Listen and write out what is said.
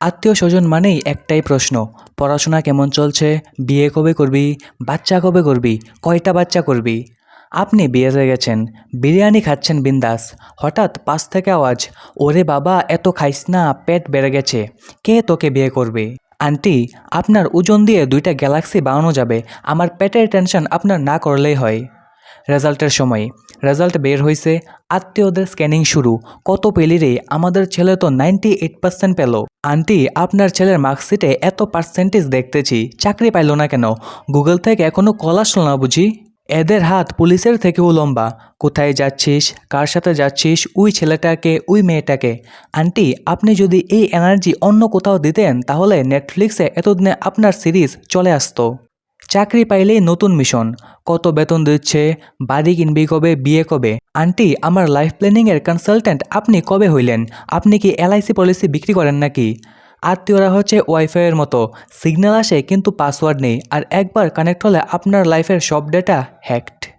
আত্মীয় স্বজন মানেই একটাই প্রশ্ন, পড়াশোনা কেমন চলছে, বিয়ে কবে করবি, বাচ্চা কবে করবি, কয়টা বাচ্চা করবি? আপনি বিয়েতে গেছেন, বিরিয়ানি খাচ্ছেন বিন্দাস, হঠাৎ পাশ থেকে আওয়াজ, ওরে বাবা, এত খাইস না, পেট বেড়ে গেছে, কে তোকে বিয়ে করবে? আন্টি, আপনার ওজন দিয়ে দুইটা গ্যালাক্সি বানানো যাবে, আমার পেটের টেনশন আপনার না করলেই হয়। রেজাল্টের সময়। রেজাল্ট বের হয়েছে আত্মীয়দের স্ক্যানিং শুরু। কত পেলি রে আমাদের ছেলে তো নাইনটি এইট পার্সেন্ট পেল। আন্টি, আপনার ছেলের মার্কশিটে এত পার্সেন্টেজ দেখতেছি, চাকরি পাইল না কেন? গুগল থেকে এখনও কল আসলো না বুঝি? এদের হাত পুলিশের থেকেও লম্বা। কোথায় যাচ্ছিস? কার সাথে যাচ্ছিস? ওই ছেলেটাকে, ওই মেয়েটাকে। আন্টি, আপনি যদি এই এনার্জি অন্য কোথাও দিতেন, তাহলে নেটফ্লিক্সে এতদিনে আপনার সিরিজ চলে আসতো। চাকরি পাইলেই নতুন মিশন কত বেতন দিচ্ছে, বাড়ি কিনবি কবে, বিয়ে কবে? আন্টি, আমার লাইফ প্ল্যানিংয়ের কনসালট্যান্ট আপনি কবে হইলেন? আপনি কি এলআইসি পলিসি বিক্রি করেন নাকি? আত্মীয়রা হচ্ছে ওয়াইফাইয়ের মতো। সিগন্যাল আসে কিন্তু পাসওয়ার্ড নেই। আর একবার কানেক্ট হলে আপনার লাইফের সব ডেটা হ্যাকড